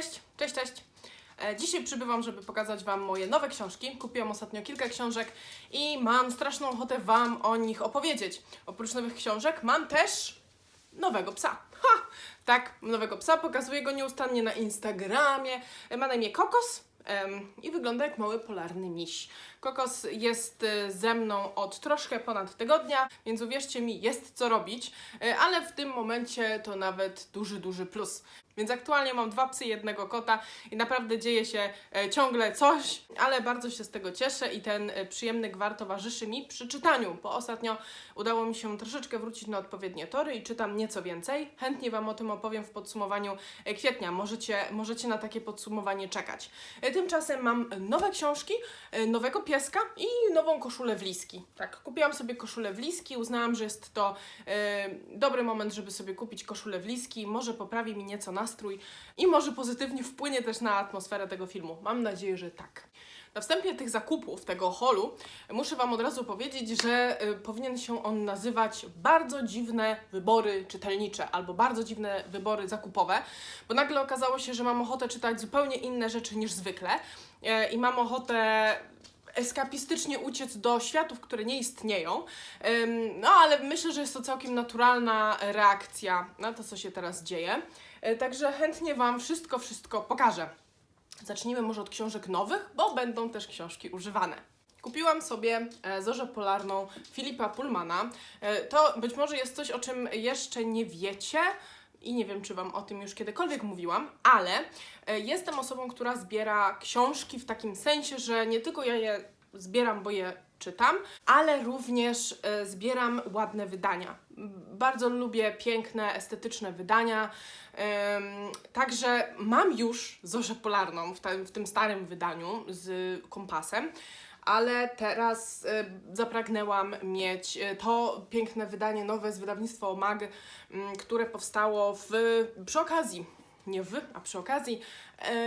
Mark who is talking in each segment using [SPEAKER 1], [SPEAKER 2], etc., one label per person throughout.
[SPEAKER 1] Cześć, cześć, cześć. E, Dzisiaj przybywam, żeby pokazać Wam moje nowe książki. Kupiłam ostatnio kilka książek i mam straszną ochotę Wam o nich opowiedzieć. Oprócz nowych książek mam też nowego psa. Ha! Tak, nowego psa. Pokazuję go nieustannie na Instagramie. E, Ma na imię Kokos. I wygląda jak mały polarny miś. Kokos jest e, ze mną od troszkę ponad tygodnia, więc uwierzcie mi, jest co robić, e, ale w tym momencie to nawet duży, duży plus. Więc aktualnie mam dwa psy, jednego kota i naprawdę dzieje się e, ciągle coś, ale bardzo się z tego cieszę i ten e, przyjemny gwar towarzyszy mi przy czytaniu, bo ostatnio udało mi się troszeczkę wrócić na odpowiednie tory i czytam nieco więcej. Chętnie Wam o tym opowiem w podsumowaniu e, kwietnia. Możecie, możecie na takie podsumowanie czekać. Tymczasem mam nowe książki, e, nowego pieska i nową koszulę w liski. Tak, kupiłam sobie koszulę w liski, uznałam, że jest to e, dobry moment, żeby sobie kupić koszulę w liski. Może poprawi mi nieco nastrój i może pozytywnie wpłynie też na atmosferę tego filmu. Mam nadzieję, że tak. Na wstępie tych zakupów, tego holu, muszę Wam od razu powiedzieć, że y, powinien się on nazywać bardzo dziwne wybory czytelnicze albo bardzo dziwne wybory zakupowe, bo nagle okazało się, że mam ochotę czytać zupełnie inne rzeczy niż zwykle e, i mam ochotę eskapistycznie uciec do światów, które nie istnieją. No, ale myślę, że jest to całkiem naturalna reakcja na to, co się teraz dzieje. E, Także chętnie Wam wszystko, wszystko pokażę. Zacznijmy może od książek nowych, bo będą też książki używane. Kupiłam sobie e, Zorzę Polarną Filipa Pullmana. E, To być może jest coś, o czym jeszcze nie wiecie i nie wiem, czy Wam o tym już kiedykolwiek mówiłam, ale e, jestem osobą, która zbiera książki w takim sensie, że nie tylko ja je zbieram, bo je czytam, ale również e, zbieram ładne wydania. Bardzo lubię piękne, estetyczne wydania. Także mam już Zorzę Polarną w, tym- starym wydaniu z kompasem, ale teraz e, zapragnęłam mieć e, to piękne wydanie nowe z wydawnictwa Omag, m, które powstało w, przy okazji, nie w, a przy okazji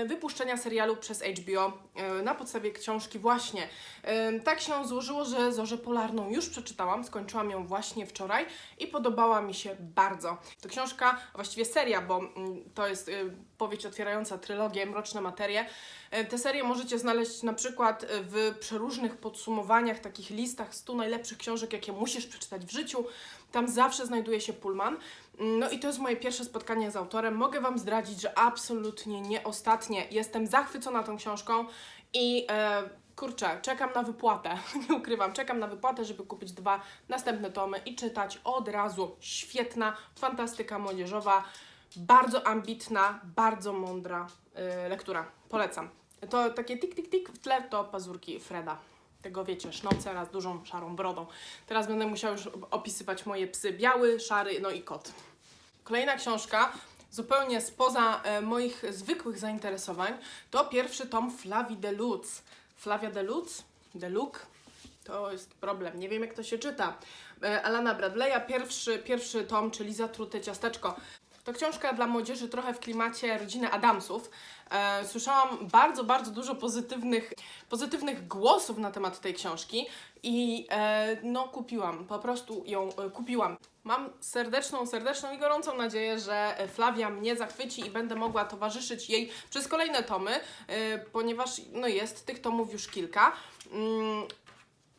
[SPEAKER 1] wypuszczenia serialu przez HBO e, na podstawie książki właśnie. E, tak się złożyło, że Zorzę Polarną już przeczytałam, skończyłam ją właśnie wczoraj i podobała mi się bardzo. To książka, właściwie seria, bo mm, to jest powieść otwierająca trylogię Mroczne Materie. E, Tę serię możecie znaleźć na przykład e, w przeróżnych podsumowaniach, takich listach 100 najlepszych książek, jakie musisz przeczytać w życiu. Tam zawsze znajduje się Pullman. Mm, No i to jest moje pierwsze spotkanie z autorem. Mogę Wam zdradzić, że absolutnie nie ostatnie. Jestem zachwycona tą książką i e, kurczę, czekam na wypłatę. Nie ukrywam, czekam na wypłatę, żeby kupić dwa następne tomy i czytać od razu. Świetna, fantastyka młodzieżowa, bardzo ambitna, bardzo mądra e, lektura. Polecam. To takie tik, tik, tik w tle to pazurki Freda. Tego wiecie, sznocera z dużą szarą brodą. Teraz będę musiała już opisywać moje psy. Biały, szary, no i kot. Kolejna książka, zupełnie spoza e, moich zwykłych zainteresowań, to pierwszy tom Flavii de Lutz. Flavia de Lutz? De Luc? To jest problem, nie wiem jak to się czyta. E, Alana Bradley'a, pierwszy, pierwszy tom, czyli Zatrute ciasteczko. To książka dla młodzieży trochę w klimacie rodziny Adamsów. E, słyszałam bardzo, bardzo dużo pozytywnych, pozytywnych głosów na temat tej książki i e, no kupiłam, po prostu ją e, kupiłam. Mam serdeczną, serdeczną i gorącą nadzieję, że Flavia mnie zachwyci i będę mogła towarzyszyć jej przez kolejne tomy, ponieważ no jest tych tomów już kilka.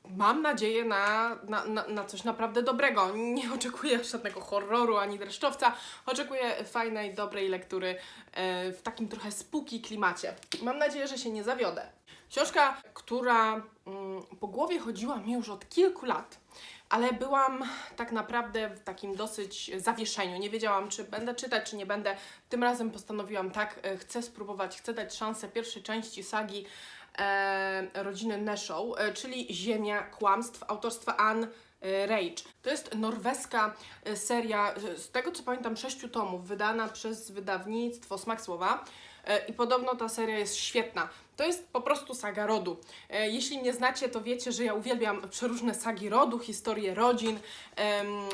[SPEAKER 1] Mam nadzieję na, na, na, na coś naprawdę dobrego. Nie oczekuję żadnego horroru ani dreszczowca. Oczekuję fajnej, dobrej lektury e, w takim trochę spooky klimacie. Mam nadzieję, że się nie zawiodę. Książka, która mm, po głowie chodziła mi już od kilku lat, ale byłam tak naprawdę w takim dosyć zawieszeniu. Nie wiedziałam, czy będę czytać, czy nie będę. Tym razem postanowiłam tak, e, chcę spróbować, chcę dać szansę pierwszej części sagi rodziny Neshow, e, czyli Ziemia Kłamstw autorstwa Anne e, Rage. To jest norweska e, seria, e, z tego co pamiętam, sześciu tomów, wydana przez wydawnictwo Smak Słowa. E, I podobno ta seria jest świetna. To jest po prostu saga rodu. E, Jeśli mnie znacie, to wiecie, że ja uwielbiam przeróżne sagi rodu, historie rodzin,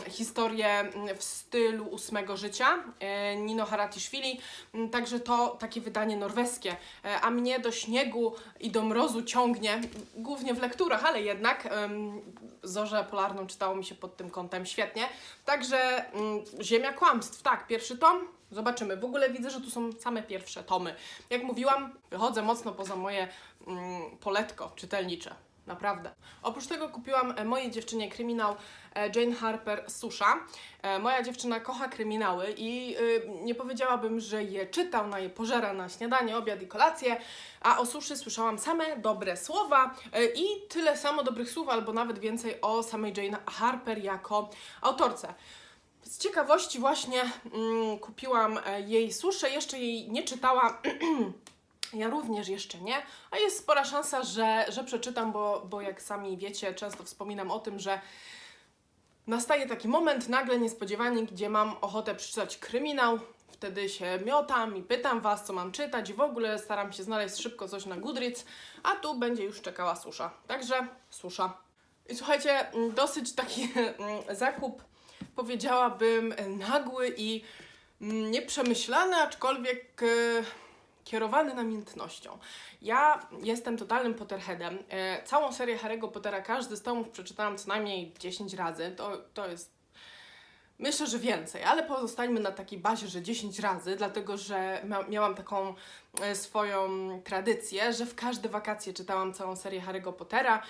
[SPEAKER 1] historie mm, w stylu ósmego życia e, Nino Haratiszwili. Mm, Także to takie wydanie norweskie. E, A mnie do śniegu i do mrozu ciągnie, głównie w lekturach, ale jednak em, Zorzę Polarną czytało mi się pod tym kątem świetnie. Także mm, Ziemia Kłamstw, tak, pierwszy tom, Zobaczymy. W ogóle widzę, że tu są same pierwsze tomy. Jak mówiłam, wychodzę mocno poza moje mm, poletko czytelnicze. Naprawdę. Oprócz tego kupiłam e, mojej dziewczynie kryminał e, Jane Harper Susza. E, moja dziewczyna kocha kryminały i y, nie powiedziałabym, że je czytał, na je pożera na śniadanie, obiad i kolację, a o suszy słyszałam same dobre słowa i tyle samo dobrych słów, albo nawet więcej o samej Jane Harper jako autorce. Z ciekawości właśnie mm, kupiłam e, jej suszę, jeszcze jej nie czytałam. Ja również jeszcze nie, a jest spora szansa, że, że przeczytam, bo, bo jak sami wiecie, często wspominam o tym, że nastaje taki moment nagle niespodziewany, gdzie mam ochotę przeczytać kryminał. Wtedy się miotam i pytam Was, co mam czytać, w ogóle staram się znaleźć szybko coś na Goodreads, a tu będzie już czekała susza. Także susza. I słuchajcie, mm, dosyć taki mm, zakup, powiedziałabym, nagły i mm, nieprzemyślany, aczkolwiek. e, kierowany namiętnością. Ja jestem totalnym Potterheadem. E, całą serię Harry'ego Pottera, każdy z tomów przeczytałam co najmniej 10 razy. To, to jest Myślę, że więcej, ale pozostańmy na takiej bazie, że 10 razy, dlatego że mia miałam taką e, swoją tradycję, że w każde wakacje czytałam całą serię Harry'ego Pottera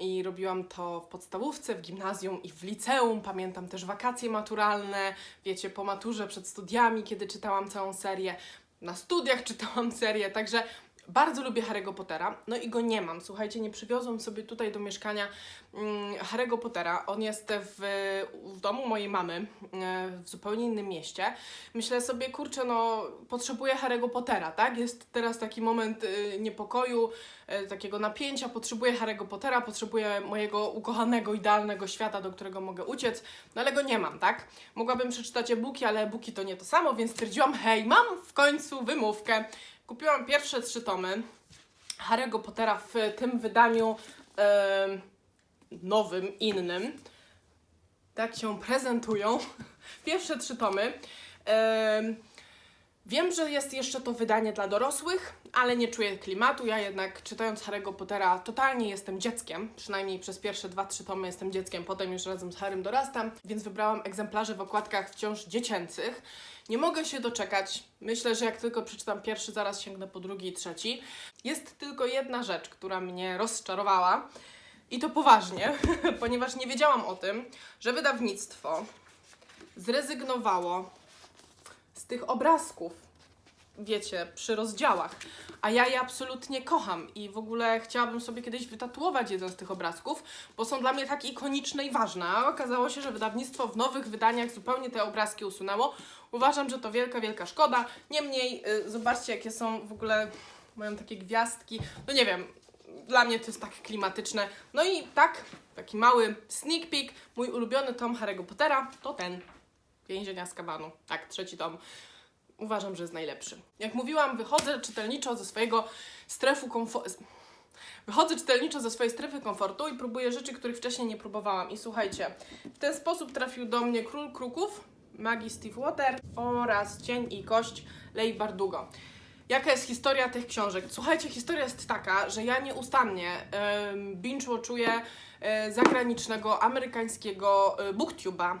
[SPEAKER 1] i robiłam to w podstawówce, w gimnazjum i w liceum. Pamiętam też wakacje maturalne, wiecie, po maturze, przed studiami, kiedy czytałam całą serię. Na studiach czytałam serię, także bardzo lubię Harry'ego Pottera, no i go nie mam. Słuchajcie, nie przywiozłam sobie tutaj do mieszkania mm, Harry'ego Pottera. On jest w, w domu mojej mamy, e, w zupełnie innym mieście. Myślę sobie, kurczę, no potrzebuję Harry'ego Pottera, tak? Jest teraz taki moment y, niepokoju, y, takiego napięcia, potrzebuję Harry'ego Pottera, potrzebuję mojego ukochanego, idealnego świata, do którego mogę uciec, no ale go nie mam, tak? Mogłabym przeczytać e-booki, ale e-booki to nie to samo, więc stwierdziłam, hej, mam w końcu wymówkę. Kupiłam pierwsze trzy tomy Harry'ego Pottera w tym wydaniu em, nowym, innym. Tak się prezentują. Pierwsze trzy tomy. Em, Wiem, że jest jeszcze to wydanie dla dorosłych, ale nie czuję klimatu. Ja jednak czytając Harry'ego Pottera totalnie jestem dzieckiem. Przynajmniej przez pierwsze dwa, trzy tomy jestem dzieckiem, potem już razem z Harrym dorastam, więc wybrałam egzemplarze w okładkach wciąż dziecięcych. Nie mogę się doczekać. Myślę, że jak tylko przeczytam pierwszy, zaraz sięgnę po drugi i trzeci. Jest tylko jedna rzecz, która mnie rozczarowała. I to poważnie, ponieważ nie wiedziałam o tym, że wydawnictwo zrezygnowało z tych obrazków, wiecie, przy rozdziałach. A ja je absolutnie kocham i w ogóle chciałabym sobie kiedyś wytatuować jeden z tych obrazków, bo są dla mnie tak ikoniczne i ważne. A okazało się, że wydawnictwo w nowych wydaniach zupełnie te obrazki usunęło. Uważam, że to wielka, wielka szkoda. Niemniej, y, zobaczcie, jakie są w ogóle, mają takie gwiazdki. No nie wiem, dla mnie to jest tak klimatyczne. No i tak, taki mały sneak peek, mój ulubiony tom Harry'ego Pottera to ten. Więzienia z kabanu. Tak, trzeci tom. Uważam, że jest najlepszy. Jak mówiłam, wychodzę czytelniczo ze swojego strefy komfortu. Wychodzę czytelniczo ze swojej strefy komfortu i próbuję rzeczy, których wcześniej nie próbowałam. I słuchajcie, w ten sposób trafił do mnie Król Kruków, Magii Steve Water oraz Cień i Kość Lei Bardugo. Jaka jest historia tych książek? Słuchajcie, historia jest taka, że ja nieustannie um, binge-watchuję e, zagranicznego, amerykańskiego e, booktuba.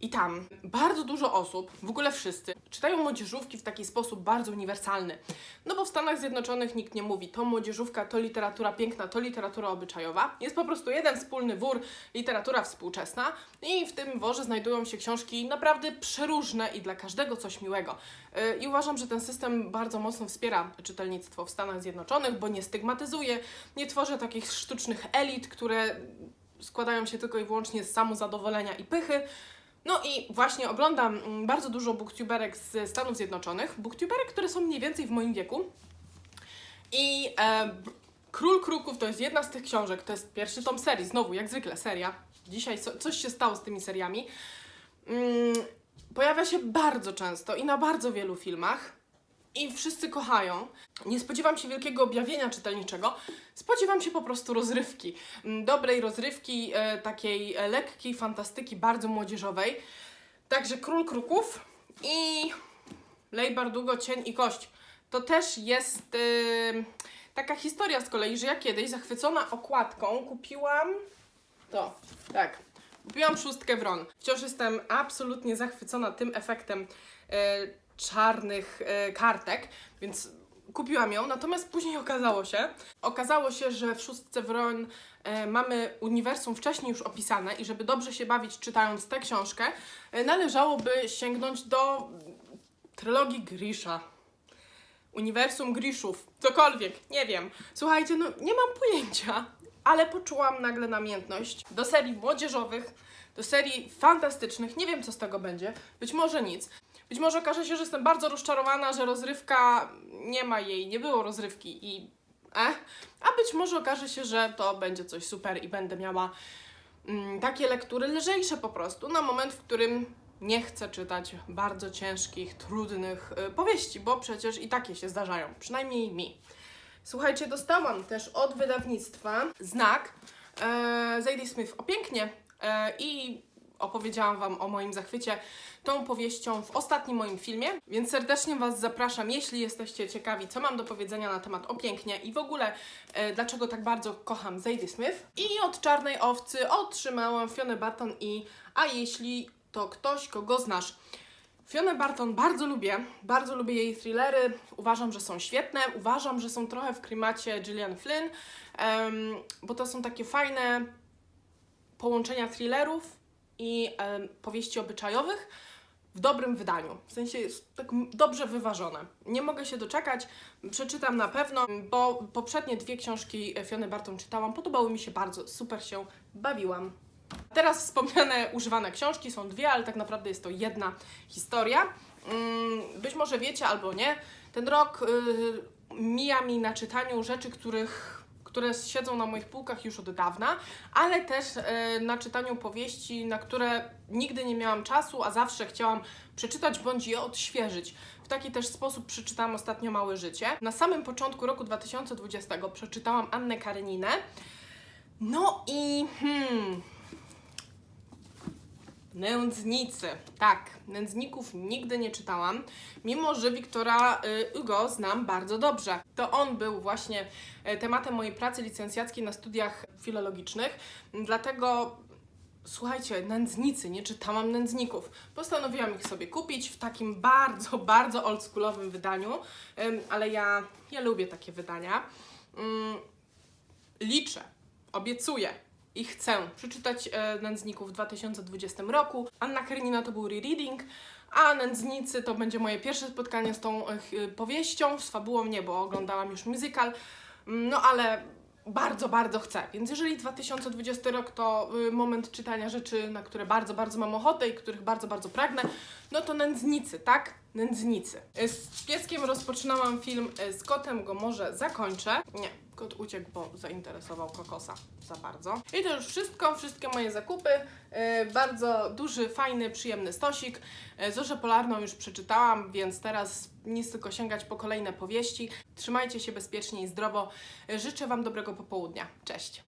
[SPEAKER 1] I tam bardzo dużo osób, w ogóle wszyscy, czytają młodzieżówki w taki sposób bardzo uniwersalny. No bo w Stanach Zjednoczonych nikt nie mówi, to młodzieżówka, to literatura piękna, to literatura obyczajowa. Jest po prostu jeden wspólny wór, literatura współczesna i w tym worze znajdują się książki naprawdę przeróżne i dla każdego coś miłego. Yy, I uważam, że ten system bardzo mocno wspiera czytelnictwo w Stanach Zjednoczonych, bo nie stygmatyzuje, nie tworzy takich sztucznych elit, które składają się tylko i wyłącznie z samozadowolenia i pychy, no i właśnie oglądam mm, bardzo dużo booktuberek z Stanów Zjednoczonych, booktuberek, które są mniej więcej w moim wieku. I e, Król Kruków to jest jedna z tych książek, to jest pierwszy tom serii, znowu jak zwykle seria. Dzisiaj co, coś się stało z tymi seriami. Mm, pojawia się bardzo często i na bardzo wielu filmach. I wszyscy kochają. Nie spodziewam się wielkiego objawienia czytelniczego, spodziewam się po prostu rozrywki. Mm, Dobrej rozrywki, e, takiej e, lekkiej fantastyki, bardzo młodzieżowej. Także Król Kruków i Lej Bardugo, Cień i Kość. To też jest e, taka historia z kolei, że ja kiedyś zachwycona okładką kupiłam to, tak. Kupiłam szóstkę Wron. Wciąż jestem absolutnie zachwycona tym efektem e, czarnych e, kartek, więc kupiłam ją, natomiast później okazało się, okazało się, że w szóstce Wron e, mamy uniwersum wcześniej już opisane i żeby dobrze się bawić czytając tę książkę, e, należałoby sięgnąć do trylogii Grisha. Uniwersum Grishów, cokolwiek, nie wiem. Słuchajcie, no nie mam pojęcia, ale poczułam nagle namiętność do serii młodzieżowych, do serii fantastycznych. Nie wiem, co z tego będzie. Być może nic. Być może okaże się, że jestem bardzo rozczarowana, że rozrywka nie ma jej, nie było rozrywki i eh. A być może okaże się, że to będzie coś super i będę miała mm, takie lektury lżejsze po prostu na moment, w którym nie chcę czytać bardzo ciężkich, trudnych y, powieści, bo przecież i takie się zdarzają, przynajmniej mi. Słuchajcie, dostałam też od wydawnictwa znak e, Zadie Smith o pięknie e, i opowiedziałam Wam o moim zachwycie tą powieścią w ostatnim moim filmie, więc serdecznie Was zapraszam, jeśli jesteście ciekawi, co mam do powiedzenia na temat o pięknie i w ogóle e, dlaczego tak bardzo kocham Zadie Smith. I od Czarnej Owcy otrzymałam Fionę Barton i A jeśli to ktoś, kogo znasz. Fionę Barton bardzo lubię, bardzo lubię jej thrillery, uważam, że są świetne, uważam, że są trochę w klimacie Gillian Flynn, bo to są takie fajne połączenia thrillerów i em, powieści obyczajowych w dobrym wydaniu. W sensie jest tak dobrze wyważone. Nie mogę się doczekać, przeczytam na pewno, bo poprzednie dwie książki Fiony Barton czytałam, podobały mi się bardzo, super się bawiłam. Teraz wspomniane używane książki są dwie, ale tak naprawdę jest to jedna historia. Mm, Być może wiecie albo nie, ten rok y, mija mi na czytaniu rzeczy, których, które siedzą na moich półkach już od dawna, ale też y, na czytaniu powieści, na które nigdy nie miałam czasu, a zawsze chciałam przeczytać bądź je odświeżyć. W taki też sposób przeczytałam ostatnio Małe Życie. Na samym początku roku 2020 przeczytałam Annę Kareninę. No i hmm, Nędznicy. Tak, nędzników nigdy nie czytałam, mimo że Wiktora y, Hugo znam bardzo dobrze. To on był właśnie y, tematem mojej pracy licencjackiej na studiach filologicznych, dlatego słuchajcie, nędznicy, nie czytałam nędzników. Postanowiłam ich sobie kupić w takim bardzo, bardzo oldschoolowym wydaniu, ale ja, ja lubię takie wydania. Ym, liczę, obiecuję i chcę przeczytać e, Nędzników w 2020 roku. Anna Karenina to był rereading, a Nędznicy to będzie moje pierwsze spotkanie z tą e, ch- powieścią, z fabułą nie, bo oglądałam już musical, Mm, no ale bardzo, bardzo chcę. Więc jeżeli 2020 rok to y, moment czytania rzeczy, na które bardzo, bardzo mam ochotę i których bardzo, bardzo pragnę, no to Nędznicy, tak? Nędznicy. Y, Z pieskiem rozpoczynałam film, y, z kotem go może zakończę. Nie, kot uciekł, bo zainteresował kokosa za bardzo. I to już wszystko, wszystkie moje zakupy. Y, Bardzo duży, fajny, przyjemny stosik. Y, Zorzę Polarną już przeczytałam, więc teraz nic tylko sięgać po kolejne powieści. Trzymajcie się bezpiecznie i zdrowo. Y, Życzę Wam dobrego popołudnia. Cześć!